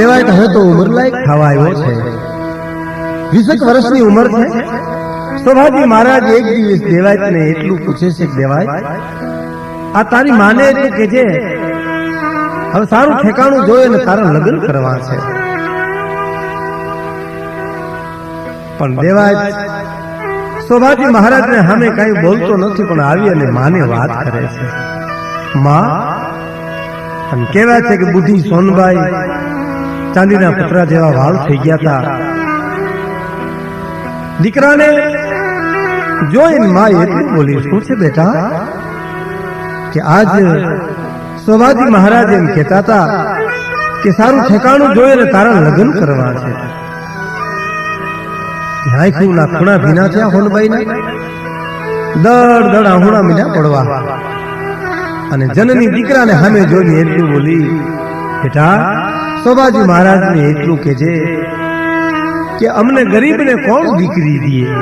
દેવાય હવે તો ઉંમર લાયક થવા છે. વીસેક વર્ષની ઉંમર છે. સ્વભાજી મહારાજ એક દિવસ દેવાયતને એટલું પૂછે છે દેવાય, આ તારી માને એટલું કે છે હવે સારું ઠેકાણું જોઈએ ને તારા લગ્ન કરવા છે. પણ દેવાય સ્વભાજી મહારાજ ને સામે કઈ બોલતો નથી, પણ આવી અને માને વાત કરે છે. માં કહેવાય છે કે બુદ્ધિ સોનબાઈ ચાંદીના પતરા જેવા વાળ થઈ ગયા હતા. દીકરાને જોઈને માં એટલું બોલી શું છે બેટા? કે આજ શોભાજી મહારાજ એમ કહેતા હતા કે સારું ઠેકાણું જોઈએ ને તારા લગ્ન કરવા છે. આંખના ખૂણા ભીના થયા હોનબાઈના. દડ દડ આહુણા મીના પડવા. અને જનની દીકરાને સામે જોઈને એટલું બોલી બેટા શોભાજી મહારાજને એટલું કે છે કે અમને ગરીબને કોણ દીકરી દે?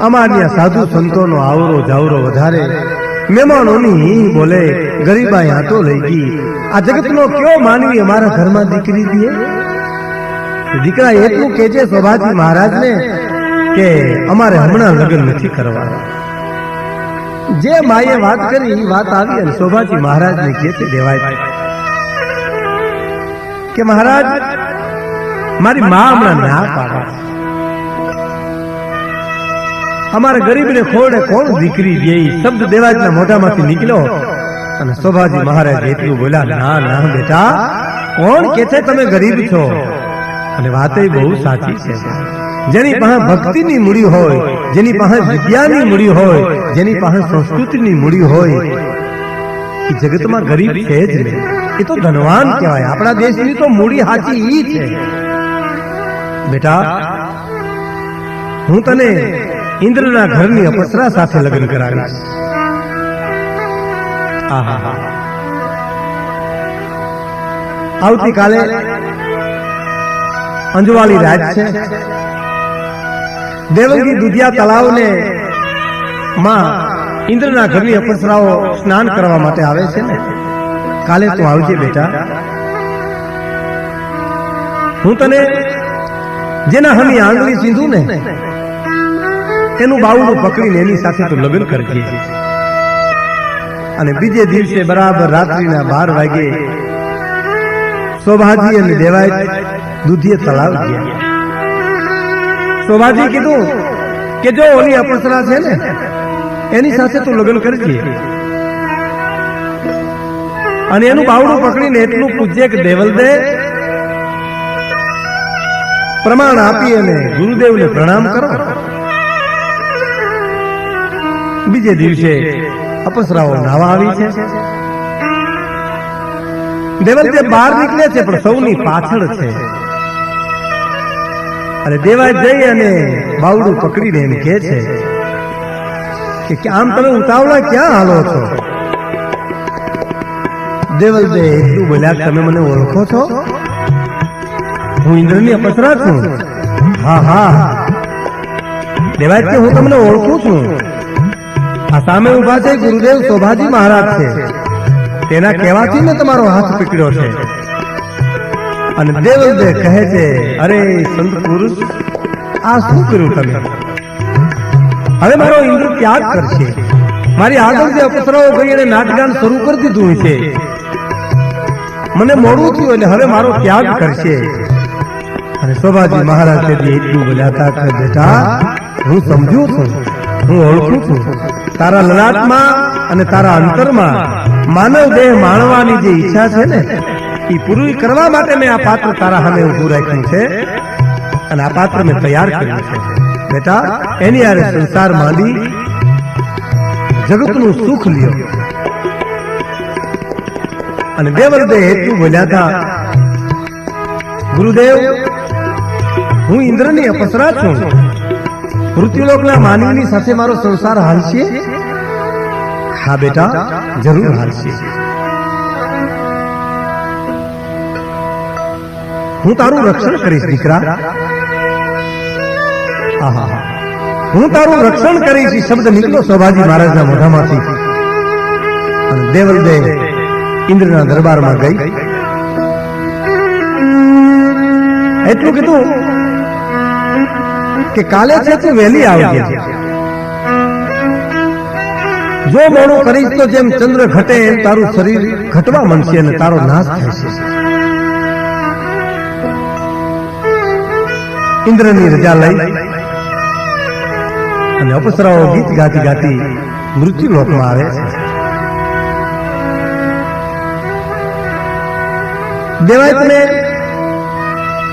અમારી સાધુ સંતોનો આવરો જાવરો વધારે. મહેમાનોની બોલે, ગરીબાઈ હાથો લઈ ગઈ. આ જગતનો કયો માનવી અમારા ઘરમાં દીકરી દીએ દીકરા એટલું કે છે શોભાજી મહારાજને કે અમારે હમણાં લગ્ન નથી કરવા જે માએ વાત કરી, વાત આવી અને શોભાજી મહારાજને કે છે, દેવાય કે મહારાજ, મારી મા હમણાં ના પાડે. અમારા ગરીબને ખોડે કોણ દીકરી જે શબ્દ દેવાજના મોઢામાંથી નીકળ્યો. અને શોભાજી મહારાજ એટલું બોલ્યા, ના ના, બેટા, કોણ કે છે તમે ગરીબ છો? અને વાત બહુ સાચી છે. જેની પાસે ભક્તિની મૂડી હોય, જેની પાસે વિદ્યાની મૂડી હોય, જેની પાસે સંસ્કૃતિની મૂડી હોય જગતમાં ગરીબ છે જ નહીં. એ તો ધનવાન કહેવાય. આપણા દેશની તો મૂડી હાચી ઈ છે. બેટા, હું તને ઇન્દ્રના ઘરની અપસરા સાથે લગ્ન કરાવીશ. આવતીકાલે અંજવાળી રાત છે. દેવંગી દુધિયા તળાવને માં ઇન્દ્રના ઘરની અપસરાઓ સ્નાન કરવા માટે આવે છે ને? કાલે તું આવજે બેટા. હું તને જેના હમી આંગળી સીધું ને એનું બાવડું પકડીને એની સાથે તું લગ્ન કરજે અને બીજે દિવસે બરાબર રાત્રિના બાર વાગે શોભાજી અને દેવાય દૂધીએ તળાવ ગયા. શોભાજી કીધું કે જો ઓલી અપસરા છે ને એની સાથે તું લગ્ન કરજે અને એનું બાવડું પકડીને એટલું પૂજ્ય કે દેવલદે પ્રમાણ આપી અને ગુરુદેવને પ્રણામ કરો. બીજે દિવસે અપસરાઓ નાવા આવી છે. દેવલદે બહાર નીકળે છે પણ સૌની પાછળ છે. અને દેવાય જઈ અને બાવડું પકડીને એમ કે છે કે આમ તમે ઉતાવળા ક્યાં હાલો છો? દેવલ દે એટલું બોલ્યા, તમે મને ઓળખો છો? હું ઇન્દ્રની અપસરા છું. હા હા. દેવાય કે હું તમને ઓળખું છું. આ સામે ઊભા છે ગુરુદેવ શોભાજી મહારાજ છે. તેના કહેવાથી મેં તમારો હાથ પકડ્યો છે. અને દેવલદે કહે છે, અરે, સંત પુરુષ, આ શું કર્યું તમે? હવે મારો ઇન્દ્ર ત્યાગ કરશે. મારી આગળ જે અપસરાઓ ગઈ અને નાટગાન શરૂ કરી દીધું છે. મને મોડું થયું એટલે હવે મારો ત્યાગ કરશે. અને શોભાજી મહારાજ એટલું બોલ્યા કે બેટા, હું સમજુ છું, હું ઓળખું છું. તારા લલાટમાં અને તારા અંતરમાં માનવ દેહ માણવાની જે ઈચ્છા છે ને એ પૂરી કરવા માટે મેં આ પાત્ર તારા સામે ઊભું રાખ્યું છે. અને આ પાત્ર મેં તૈયાર કર્યું છે. બેટા, એની આરે સંસાર માંડી, જગતનું સુખ લ્યો. અને દેવલદે એટલું બોલ્યા હતા. ગુરુદેવ, હું ઇન્દ્રની અપસરા છું. મૃત્યુલોકના માનવીની સાથે મારો સંસાર હાલશે? હા બેટા, જરૂર હાલશે. હું તારું રક્ષણ કરીશ, દીકરા. આહા. હું તારું રક્ષણ કરીશ શબ્દ નીકળ્યો શોભાજી મહારાજના મોઢામાંથી. અને દેવલ દે ઇન્દ્રના દરબારમાં ગઈ. એટલું કીધું કે કાલે છે તું વહેલી આવજે. જો મોડું કરીશ તો જેમ ચંદ્ર ઘટે એમ તારું શરીર ઘટવા મળશે અને તારો નાશ થશે ઇન્દ્રની રજા લઈ અને અપસરાઓ ગીત ગાતી ગાતી મૃત્યુ લોકમાં આવે છે. દેવાયતને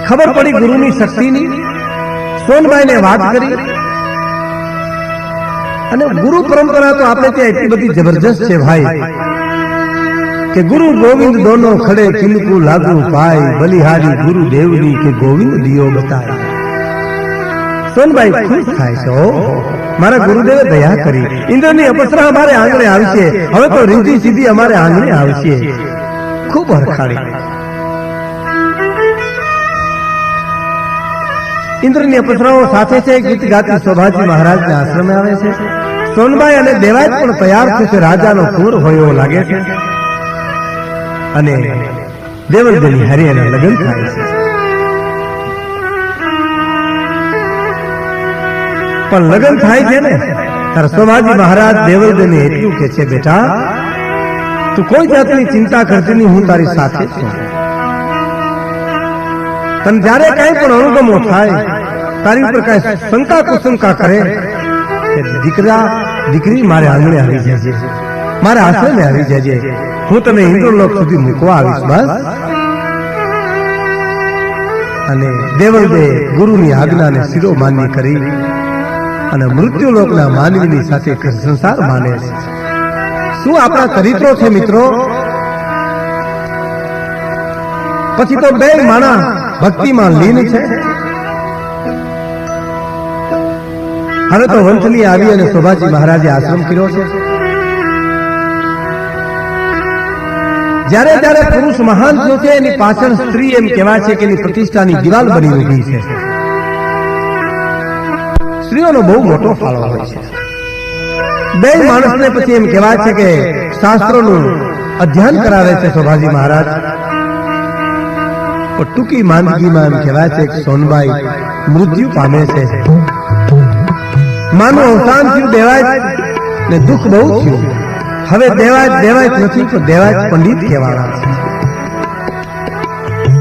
ખબર પડી ગુરુની શક્તિની? સોનભાઈને વાત કરી. અને ગુરુ પરંપરા તો આપણે ત્યાં એટલી બધી જબરજસ્ત છે ભાઈ કે ગુરુ ગોવિંદ દોનો ખડે કિલકુ લાગુ પાય બલિહારી ગુરુ દેવની કે ગોવિંદ દિયો બતાય. સોનભાઈ ખુશ થાય છે મારા ગુરુદેવે દયા કરી. ઇન્દ્રની અપસરા અમારે આંગણે આવશે. હવે તો રીધી સીધી અમારે આંગણે આવશે. ખૂબ હરખાડી ઇન્દ્રની અપસરાઓ સાથે છે ગીત ગાતી શોભાજી મહારાજના આશ્રમે આવે છે. સોનબાઈ અને દેવાય પણ તૈયાર થશે રાજાનો કુંવર હોય એવો લાગે છે. અને દેવલદેવી હરિ લગ્ન થાય છે. પણ લગ્ન થાય છે ને? ત્યારે શોભાજી મહારાજ દેવલદેવને એટલું કે છે, બેટા, તું કોઈ જાતની ચિંતા કરતી નહીં, હું તારી સાથે છું. તને જ્યારે કઈ પણ અનુગમો થાય, તારી ઉપર કઈ શંકા કુશંકા કરે દીકરા, દીકરી મારે આંગણે આવી જજે. મારે આશ્રમે આવી જજે. હું તને ઇન્દ્રલોક સુધી મૂકવા આવીશ, બસ. અને દેવલદે ગુરુની આજ્ઞાને શિરોમાન્ય કરી અને મૃત્યુલોકના માનવીની સાથે સંસાર માને છે. શું આપણા ચરિત્રો છે, મિત્રો? પછી તો બે માણા ભક્તિમાં લીન છે. હવે તો વંથલી આવી અને શોભાજી મહારાજે આશ્રમ કર્યો છે. જ્યારે જ્યારે પુરુષ મહાન થયો છે, એની પાછળ સ્ત્રી એમ કહેવાય છે કે એની પ્રતિષ્ઠાની દિવાલ બની ઊભી છે. સ્ત્રીઓનો બહુ મોટો ફાળો હોય છે. બે માણસને પછી એમ કહેવાય છે કે શાસ્ત્રોનું અધ્યયન કરાવે છે શોભાજી મહારાજ. ટૂંકી માંદગીમાં એમ કહેવાય છે સોનબાઈ મૃત્યુ પામે છે. માનું અવસાન થયું દેવાય ને દુઃખ બહુ થયું. હવે દેવાય દેવાય નથી તો દેવાય પંડિત કહેવાના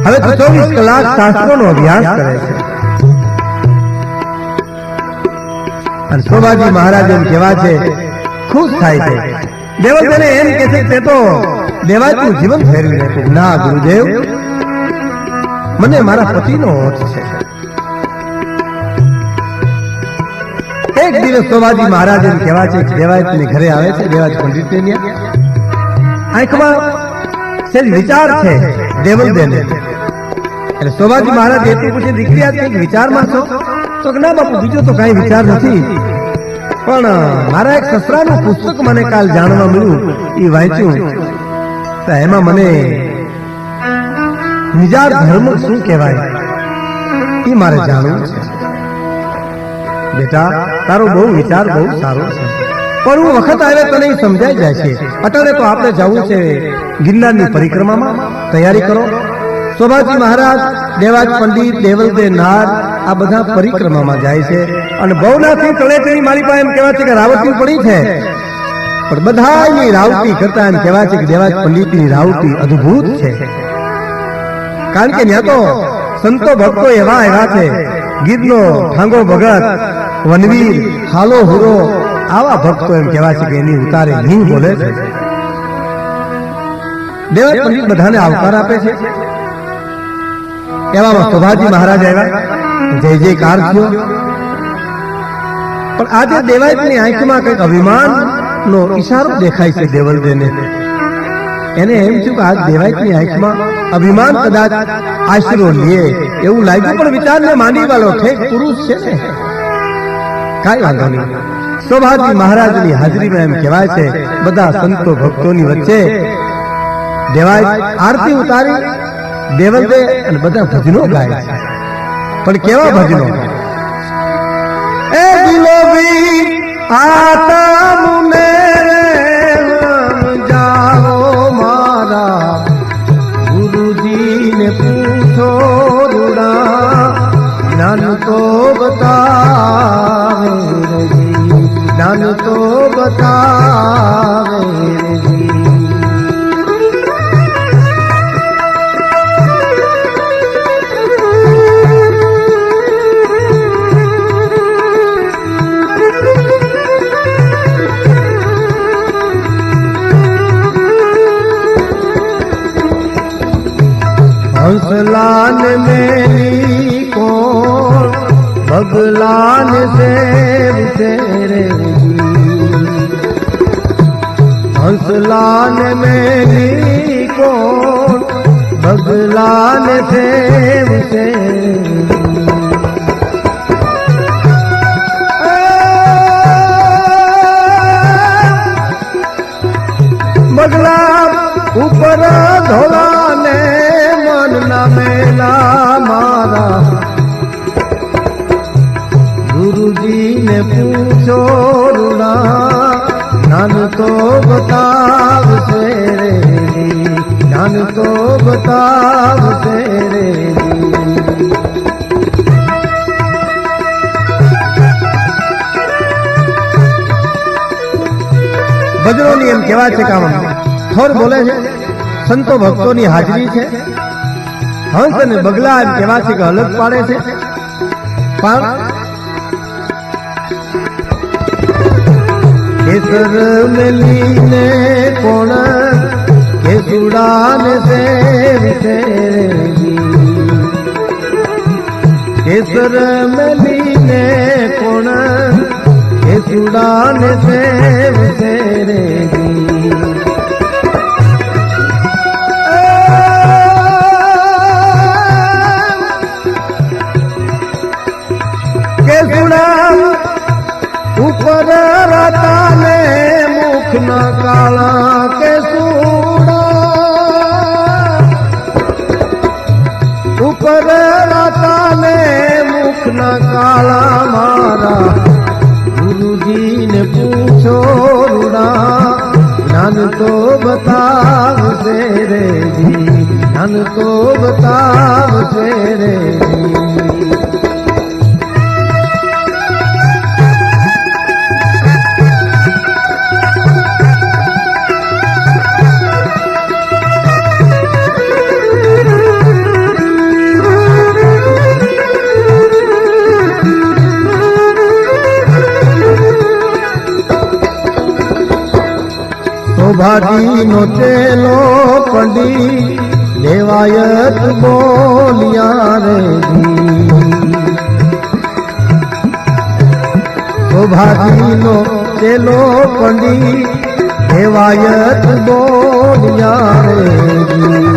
હવે તો ચોવીસ કલાક શાસ્ત્રોનો અભ્યાસ કરે છે. અને શોભાજી મહારાજ એમ કહેવા છે, ખુશ થાય છે. દેવતને એમ કે છે તે તો દેવાયતનું જીવન ફેરવી નાખ્યું. ના, ગુરુદેવ મને મારા પતિનો હોઠ છે. એક દિવસ શોભાજી મહારાજ એમ કહેવા છે દેવાયતની ઘરે આવે છે, દેવાય પંડિત આંખમાં સેજ વિચાર છે દેવલદેને એટલે શોભાજી મહારાજ એટલું પૂછે, દીકરી, આ કંઈક વિચારમાં છો? તો ના બાપુ, બીજો તો કઈ વિચાર નથી. પણ મારા એક સસરાનું પુસ્તક મને કાલ જાણવા મળ્યું એ વાંચ્યું. તો એમાં મને નિજાર ધર્મ શું કહેવાય? એ મારે જાણવું બેટા, તારો બહુ વિચાર બહુ સારો છે. પણ હું વખત આવે તને સમજાઈ જાય છે. અટાણે તો આપણે જવું છે ગિરનારની પરિક્રમામાં. તૈયારી કરો. શોભાજી મહારાજ, દેવાજ પંડિત, દેવલદે નાર, આ બધા પરિક્રમામાં જાય છે. અને ભવનાથની તળેટીની મારી પાસે એમ કહેવાય છે કે રાવતી પડી છે. પણ બધાની રાવતી કરતા એમ કહેવાય છે કે દેવાજ પંડિતની રાવતી અદ્ભુત છે. કારણ કે ત્યાં તો સંતો ભક્તો એવા એવા છે. ગીરનો ઠાંગો ભગત, વનવીર, હાલો હુરો, આવા ભક્તો એમ કહેવાય છે કે એની ઉતારે નહીં બોલે છે. દેવા પંડિત બધાને આવકાર આપે છે. એવામાં શોભાજી મહારાજ આવ્યા. જય જયકાર થયો. પણ આજે દેવાયતની આંખમાં કંઈક અભિમાન નો ઈશારો દેખાય છે દેવલદેને એને એમ થયું કે આ દેવાયતની આંખમાં અભિમાન કદાચ આશરો લે, એવું લાગ્યું. પણ વિચારને માંડી વાળો ઠેક પુરુષ છે ને? કાંઈ વાંધો નહીં. શોભાજી મહારાજની હાજરીમાં એમ કહેવાય છે, બધા સંતો ભક્તોની વચ્ચે દેવાય આરતી ઉતારી દેવલદે અને બધા ભજનો ગાય છે. પણ કેવા ભજનો? એ દિલો આતા મુને તો બતાવે નાન તો બતા ભગલાન સેવ તેરે હંસલાન મેરી કોણ ભગલાન સેવ તેરે બગલા ઉપર ધોલાને મન ના મેલા મારા ગુરુજી ને પૂછો રૂડા જ્ઞાન તો બતાવશે રે જ્ઞાન તો બતાવશે રે ભજનોની એમ કહેવાય છે કામ થોર બોલે છે, સંતો ભક્તોની હાજરી છે. હંસ અને બગલા એમ કેવા છે કે અલગ પાડે છે. પણ કેસર મેલીને કોણ કેસુડાને સે કેસર મેલીને કોણ કેસુડાને સેવ રે કેસુડા રતાને મુખના કાળા કેસુડા. ઉપર રતાને મુખના કાળા મારા. ગુરુજીને પૂછો રૂડા, જ્ઞાન તો બતાવશે રે જી જ્ઞાન તો બતાવશે રે જી શોભાજી નો ચેલો પડી દેવાયત બોલિયા રે શોભાજી નો ચેલો પડી દેવાયત બોલિયા રે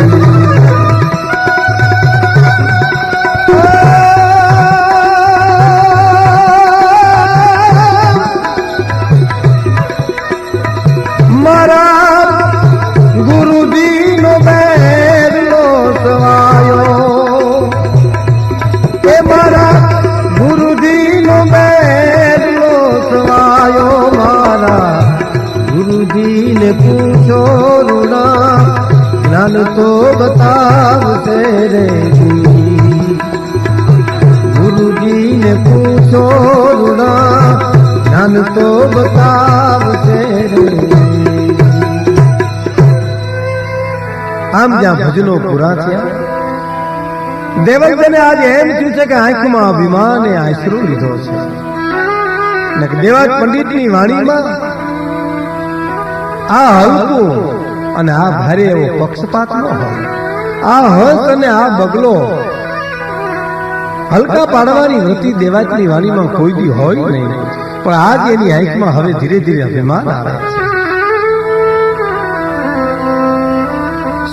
આમ ભજનો પૂરા થયા. દેવજને આજે એમ થયું છે કે આંખમાં અભિમાન આશરો લીધો છે. દેવાજ પંડિતની વાણીમાં આ હલકો અને આ ભારે એવો પક્ષપાત ન હોય. આ હંસ અને આ બગલો હલકા પાડવાની વૃત્તિ દેવાજની વાણીમાં કોઈ દી હોય નહીં. પણ આજ એની આંખમાં હવે ધીરે ધીરે અભિમાન આવે છે.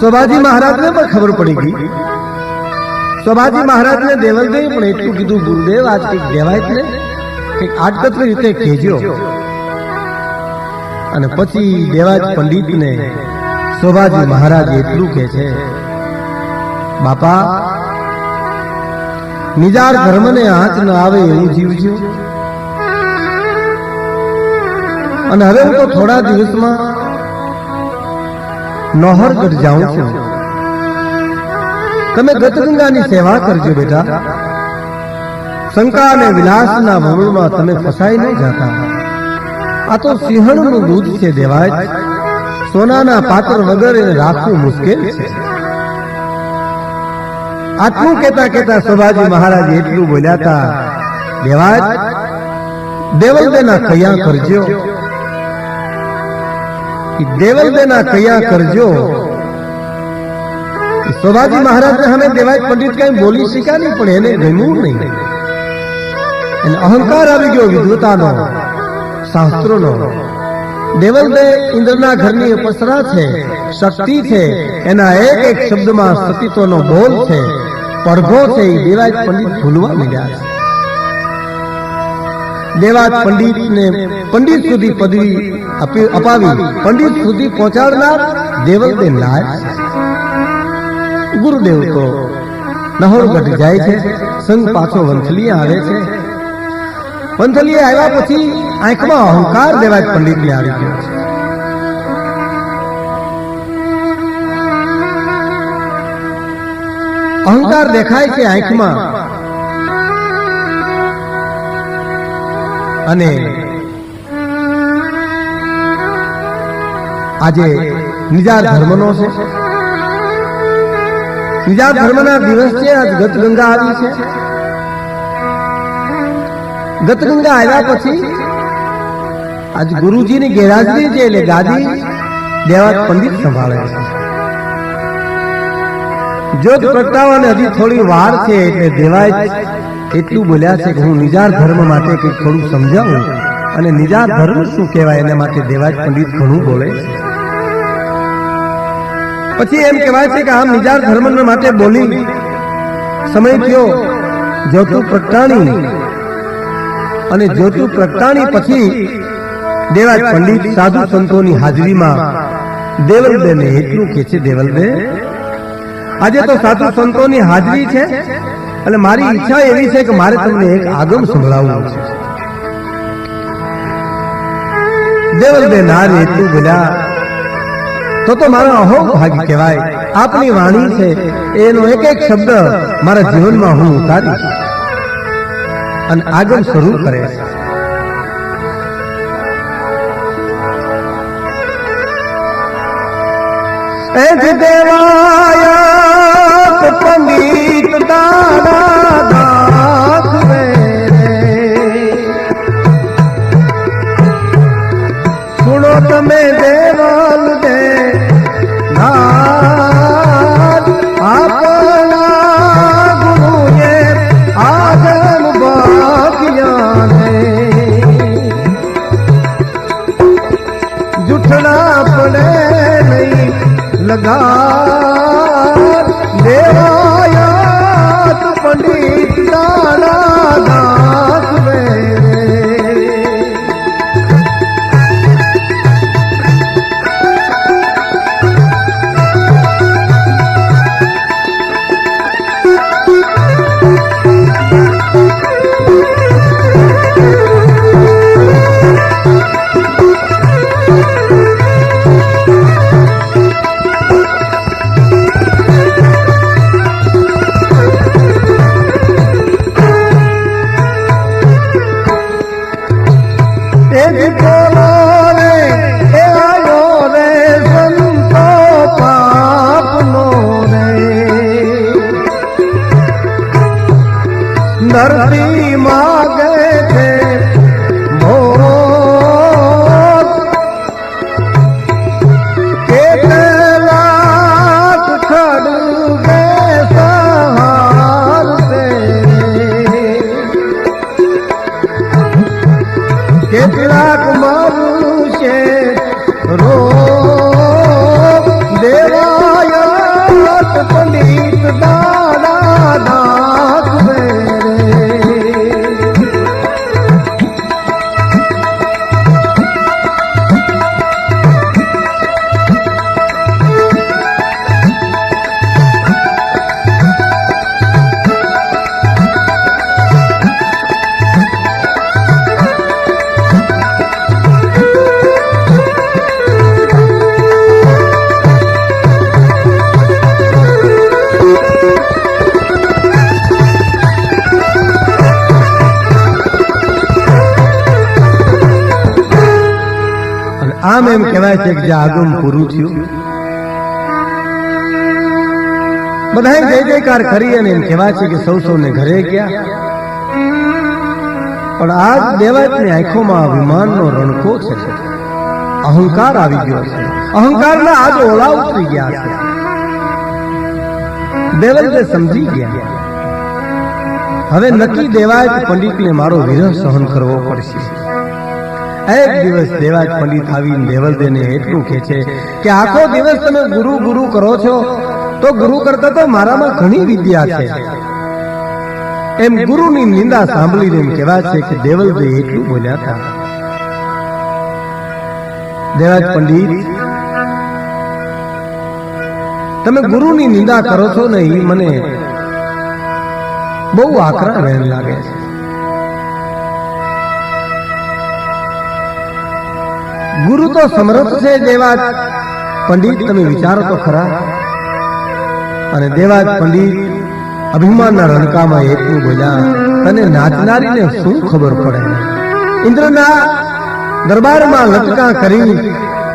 સોભાજી મહારાજને પણ ખબર પડી ગઈ. સ્વભાજી મહારાજને દેવલદેવ પણ એટલું કીધું, ગુરુદેવ, આજ કંઈક દેવાય જ કંઈક આટકતરી રીતે કહેજો. અને પછી દેવાજ પંડિતને સોભાજી મહારાજ એટલું કહે છે, બાપા, નિજાર ધર્મને આંચ ન આવે એવું જીવજો અને હવે હું તો થોડા દિવસમાં નોહરગઢ જાઉં છું. તમે ગતગંગાની સેવા કરજો બેટા. શંકા અને વિલાસના ભવનમાં તમે ફસાઈ નહીં જતા. આ તો સિંહણનું દૂધ છે દેવાય. સોનાના પાત્ર વગર એને રાખવું મુશ્કેલ છે. આટલું કેતા કેતા સભાજી મહારાજ એટલું બોલ્યા હતા દેવાજ દેવલદેના કયા કરજો. ઈ દેવલદેના કયા કરજો શોભાજી મહારાજને સામે દેવાય પંડિત કઈ બોલી શીખા નહીં પણ એને ગમ્યું નહીં એટલે અહંકાર આવી ગયો વિદ્વતાનો શાસ્ત્રોનો દેવલદે ઇન્દ્રના ઘરની પસરા છે શક્તિ છે એના એક એક શબ્દમાં સતીત્વનો બોલ છે પડઘો છે એ દેવાજ પંડિત ભૂલવા મળ્યા છે દેવાજ પંડિતને પંડિત સુધી પદવી અપાવી. પંડિત સુધી પહોંચાડનાર દેવલદે લાય. ગુરુદેવ તો નહોરગઢ જાય છે. સંઘ પાછો વંથલીએ આવે છે. વંથલીએ આવ્યા પછી આંખમાં અહંકાર દેવાજ પંડિતને આવી ગયો છે. અહંકાર દેખાય છે આંખમાં. અને આજે બીજા ધર્મનો છે. બીજા ધર્મના દિવસ છે, આજ ગતગંગા આવી છે. ગતગંગા આવ્યા પછી આજ ગુરુજીની ગેરહાજરી છે એટલે ગાદી દેવાજ પંડિત સંભાળે છે. જોત પ્રગટાવવાને હજી થોડી વાર છે એટલે દેવાય એટલું બોલ્યા છે કે હું નિજાર ધર્મ માટે કંઈક થોડું સમજાવું અને નિજાર ધર્મ શું કહેવાય એના માટે દેવાજ પંડિત ઘણું બોલે છે. પછી એમ કહેવાય છે કે આ મિજાર ધર્મ માટે બોલી. સમય થયો. જ્યોતુ પ્રગટાણી. અને જ્યોતુ પ્રગટાણી પછી દેવાજ પંડિત સાધુ સંતોની હાજરીમાં દેવલદેને એટલું કે છે દેવલદે આજે તો સાધુ સંતોની હાજરી છે અને મારી ઈચ્છા એવી છે કે મારે તમને એક આગમ સંભળાવવું છે. દેવલદે નારે એટલું બોલ્યા તો તો મારો અહોભાગ કહેવાય. આપની વાણી છે, એનો એક એક શબ્દ મારા જીવનમાં હું ઉતારીશ અને આગળ શરૂ કરે એ જ પંડિત દાદા કહેવાય છે કે જે આગમ પૂરું થયું. બધા જય જયકાર કરી અને એમ કહેવાય છે કે સૌ સૌને ઘરે ગયા. પણ આજ દેવાતની આંખોમાં અભિમાનનો રણકો છે. અહંકાર આવી ગયો છે. અહંકારના આજ ઓલા ઉતરી ગયા છે. દેવતને સમજી ગયા. હવે નક્કી દેવાય પંડિતને મારો વિરહ સહન કરવો પડશે. એક દિવસ દેવાજ પંડિત આવીને દેવલદેને એટલું કે છે કે આખો દિવસ તમે ગુરુ ગુરુ કરો છો, તો ગુરુ કરતા તો મારામાં ઘણી વિદ્યા છે. એમ ગુરુની નિંદા સાંભળીને એમ કહેવાય છે કે દેવલદે એટલું બોલ્યા હતા. દેવાજ પંડિત, તમે ગુરુની નિંદા કરો છો ને એ મને બહુ આકરા વહેણ લાગે છે. ગુરુ તો સમર્થ છે દેવાજ. પંડિત, તમે વિચારો તો ખરા. અને દેવાજ પંડિત, અભિમાનના રણકામાં એટલું બોલ્યા, તને નાચનારીને શું ખબર પડે? ઇન્દ્રના દરબારમાં લટકા કરી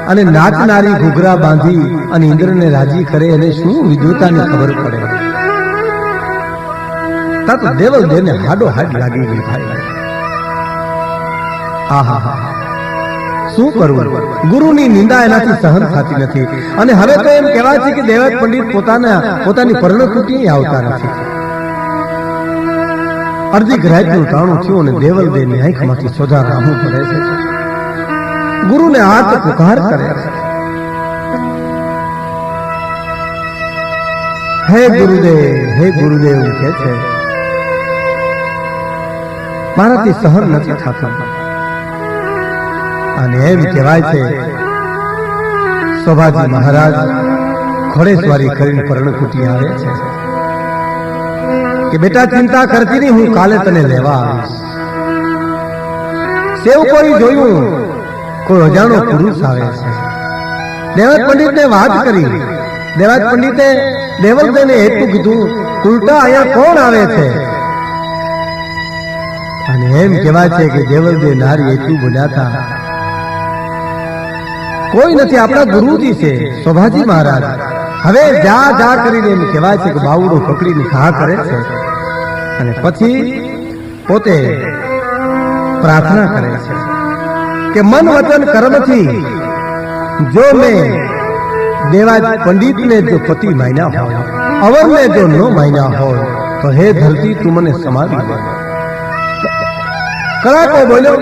અને નાચનારી ઘૂઘરા બાંધી અને ઇન્દ્રને રાજી કરે એને શું વિદ્વતાની ખબર પડે? તા તો દેવલ દેને હાડો હાડ લાગી ગઈ ભાઈ. આહા હા શું કરવું ગુરુની નિંદા એનાથી સહન થતી નથી. અને હવે તો એમ કહેવાય છે કે દેવાજ પંડિત પોતાના, પોતાની પર્ણકૃતિ આવતા નથી. અર્ધી ગ્રાહકનું તાણું થયું અને દેવલ દેની આંખમાંથી સોજા રામું પડે છે. ગુરુને હાથ પુકાર કરે હે ગુરુદેવ હે ગુરુદેવ કે છે. મારાથી સહન નથી થતું. અને એમ કહેવાય છે, શોભાજી મહારાજ ઘોડેસવારી કરીને પર્ણકુટી આવે છે. કે બેટા, ચિંતા કરતી નહીં, હું કાલે તને લેવા આવીશ. સેવ જોયું, કોઈ અજાણો પુરુષ આવે છે. દેવાજ પંડિતને વાત કરી. દેવાજ પંડિતે દેવલદેને એટલું કીધું, ઉલટા અહીંયા કોણ આવે છે? અને એમ કહેવાય છે કે દેવલદે નારી એટલું બોલ્યા હતા કોઈ નથી, આપણા ગુરુજી છે, શોભાજી મહારાજ. હવે જા જા કરીને એમ કહેવાય છે કે બાવડું પકડીને ઘા કરે છે. અને પછી પોતે પ્રાર્થના કરે છે કે મન વચન કર્મથી જો મેં દેવાજ પંડિતને જો પતિ માન્યા હોય, અવરને જો ન માન્યા હોય, તો હે ધરતી તું મને સમાવી દે. કડાકો બોલ્યો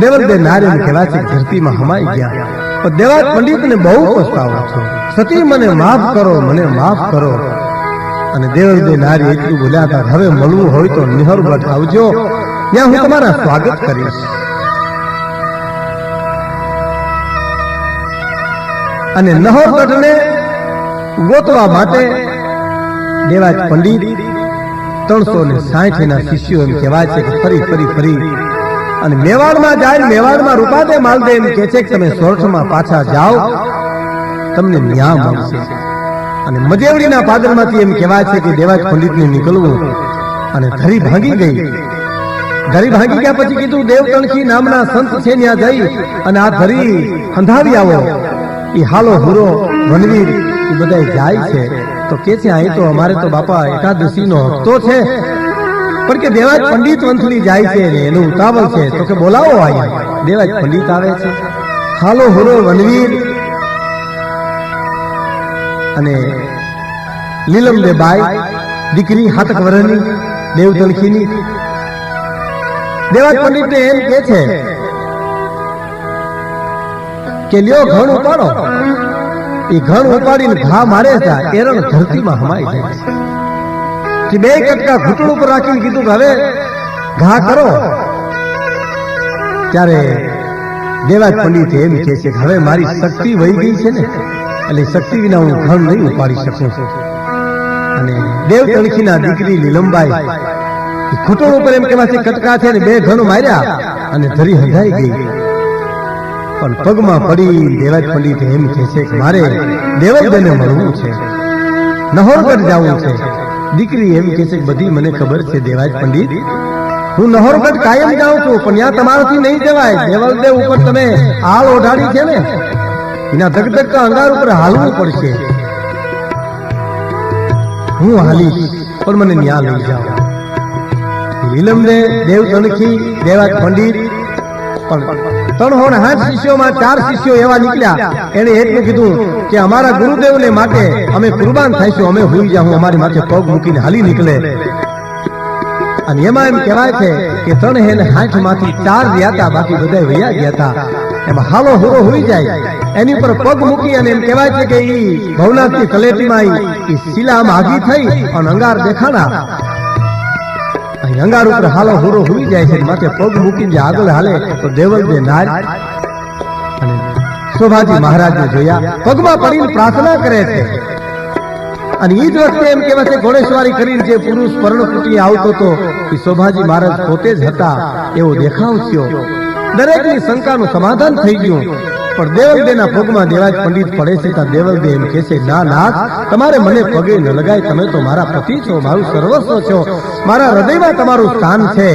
દેવલદે નારાયણ કહેવાય ધરતીમાં હમાઈ ગયા. પણ દેવાજ પંડિતને બહુ પસ્તાવો છો સતી મને માફ કરો, મને માફ કરો. અને દેવલદે નારી એટલું બોલ્યા હતા હવે મળવું હોય તો નિહરગઢ આવજો. ત્યાં હું તમારા સ્વાગત કરીશ. અને નહોરગઢને ગોતવા માટે દેવાજ પંડિત ત્રણસો ને સાઠ એના શિષ્યો એમ કહેવાય છે કે ફરી ફરી ફરી અને મેવાડમાં જાય, મેવાડમાં રૂપાદે માલદે એમ કે છે કે તમે સોરઠમાં પાછા જાઓ, તમને ન્યા મળશે. અને મજેવડીના પાદરમાંથી એમ કહેવાય છે કે દેવાજ પંડિતને નીકળવું અને ધરી ભાંગી ગઈ. ધરી ભાંગી ગયા પછી કીધું, દેવતણખી નામના સંત છે ત્યાં જઈ અને આ ધરી હંધાવી આવો. એ હાલો હુરો, વનવીર એ બધા જાય છે. તો કે છે, અહીં તો અમારે તો બાપા એકાદશી નો હપ્તો છે. પણ કે દેવાજ પંડિત વંથલી જાય છે ને, એનું ઉતાવળ છે. તો કે બોલાવો અહીંયા દેવાજ પંડિત આવે છે. હાલો હોરો વનવીર. અને લીલમબે બાઈ દીકરી હાથક વરની દેવતણખીની દેવાજ પંડિત એમ કે છે કે લ્યો ઘણ ઉપાડો. એ ઘણ ઉપાડીને ઘા મારે છે. એરણ ધરતીમાં હમાઈ જાય છે. કે બે કટકા ઘૂંટણ ઉપર રાખીને કીધું કે હવે ઘા કરો. ત્યારે દેવાજ પંડિત એમ કહે છે કે હવે મારી શક્તિ વહી ગઈ છે ને, એટલે શક્તિ વિના હું ઘણ નહીં ઉપાડી શકું. અને દેવ તણખીના દીકરી લીલંબાઈ એ ઘૂંટણ ઉપર એમ છે કટકા છે ને બે ઘણ માર્યા અને ધરી હંધાઈ ગઈ. પણ પગમાં પડી દેવાજ પંડિત એમ કહે છે કે મારે દેવલબેને મળવું છે નહોરગઢ જવું છે. દીકરી એમ કે છે બધી મને ખબર છે, દેવાજ પંડિત. હું નહોરગઢ કાયમ જાઉં છું, પણ ત્યાં તમારાથી નહીં જવાય. દેવલદેવ ઉપર તમે હાલ ઓઢાડી છે ને? એના ધગધગતા અંગાર ઉપર હાલવું પડશે. હું હાલીશ, પણ મને ન્યા લઈ જાઓ. વિલંબે દેવ તણખી દેવાજ પંડિત, પણ ત્રણ હોણ હાથ શિષ્યોમાં ચાર શિષ્યો એવા નીકળ્યા. એને એટલું કીધું કે અમારા ગુરુદેવને માટે અમે કુરબાન થઈશું અમે હુઈ જાઉં અમારી માથે પગ મૂકીને હાલી નીકળે. અને એમાં એમ કહેવાય છે કે ત્રણ હેલ હાથમાંથી ચાર રહ્યા બાકી બધા વૈયા ગયા હતા. એમાં હાલો હુરો હોઈ જાય. એની પર પગ મૂકી અને એમ કહેવાય છે કે ઈ ભવનાથની તલેટીમાં ઈ- ઈ શિલા આમ આગી થઈ અને અંગાર દેખાણા. અહીં ઉપર હાલો હુરો હુઈ જાય છે. માથે પગ મૂકીને જે આગળ હાલે, તો દેવલ દે નાર અને શોભાજી મહારાજને જોયા. પગમાં પડીને પ્રાર્થના કરે છે. અને એ જ વખતે એમ કહેવાય છે ઘોડેસવારી કરીને જે પુરુષ પર્ણકુટીએ આવતો હતો, એ શોભાજી મહારાજ પોતે જ હતા. એવો દેખાવ થયો. દરેકની શંકાનું સમાધાન થઈ ગયું. પણ દેવલદેના પગમાં દેવાજ પંડિત પડે છે ત્યાં દેવલદે એમ કહે છે, ના નાથ તમારે મને પગે ન લગાય, તમે તો મારા પતિ છો, મારું સર્વસ્વ છો, મારા હૃદયમાં તમારું સ્થાન છે.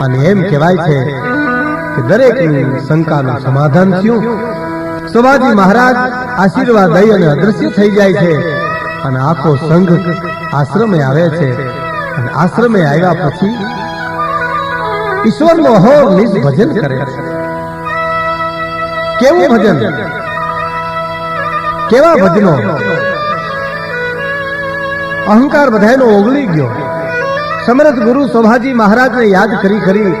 અને એમ કહેવાય છે કે દરેક શંકાનું સમાધાન થયું. શોભાજી મહારાજ આશીર્વાદ દઈ અને અદ્રશ્ય થઈ જાય છે અને આખો સંઘ આશ્રમે આવે છે. અને આશ્રમે આવ્યા પછી ઈશ્વરનો અહોર નિજ કરે છે. કેવું ભજન? કેવા ભજનો? અહંકાર બધાયનો ઓગળી ગયો. સમરથ ગુરુ સોભાજી મહારાજને યાદ કરી કરી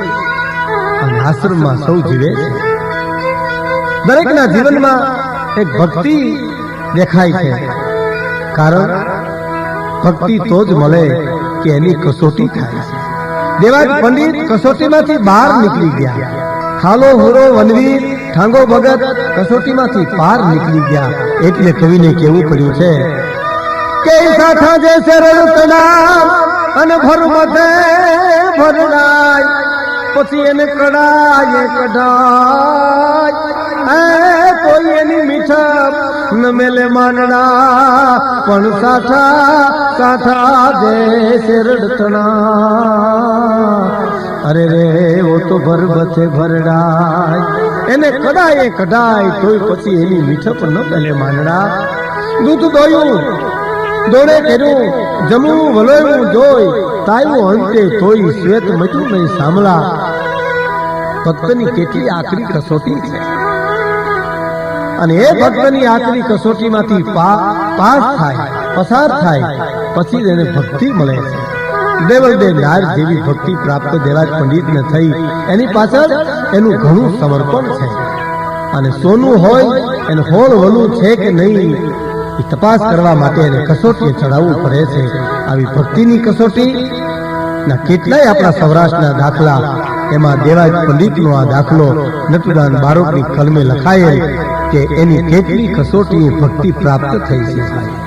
આશ્રમમાં સૌ જીવે છે. દરેકના જીવનમાં એક ભક્તિ દેખાય છે. કારણ ભક્તિ તો જ મળે કે એની કસોટી થાય દેવાજ પંડિત કસોટીમાંથી બહાર નીકળી ગયા. હાલો હુરો વનવીર ઠાંગો ભગત કસોટીમાંથી પાર નીકળી ગયા. એટલે કવિને કેવું પડ્યું છે, કે સાઠા જે રડતના અને ભર મથે ભરડાય, પછી એને કડાય કઢાય. એ, કોઈ એની મીઠપ ન મેલે માનડા પણ સાઠા સાઠા દેશ રડતણા અરે રે, ઓ તો ભર બથે ભરડાય. એને કડાય કઢાય, તોય પછી એની મીઠપ ન મેલે માંડડા દૂધ દોયું, દોડે કર્યું જમવું વલોયું, જોઈ, તાયું અંતે તોય શ્વેત મટ્યું નહીં સાંભળા. ભક્તની કેટલી આકરી કસોટી છે. અને એ ભક્તની આકરી કસોટીમાંથી પાસ થાય, પસાર થાય, પછી એને ભક્તિ મળે છે. દેવલદેવ નાર જેવી ભક્તિ પ્રાપ્ત દેવાજ પંડિતને થઈ. એની પાછળ એનું ઘણું સમર્પણ છે. અને સોનું હોય, એને હોલ વલું છે કે નહીં, એ તપાસ કરવા માટે એને કસોટીએ ચડાવવું પડે છે. આવી ભક્તિની કસોટી ના કેટલાય આપણા સૌરાષ્ટ્રના દાખલા, એમાં દેવાજ પંડિતનો આ દાખલો નટુદાન બારોટની કલમે લખાયેલ કે એની કેટલી કસોટી ભક્તિ પ્રાપ્ત થઈ છે.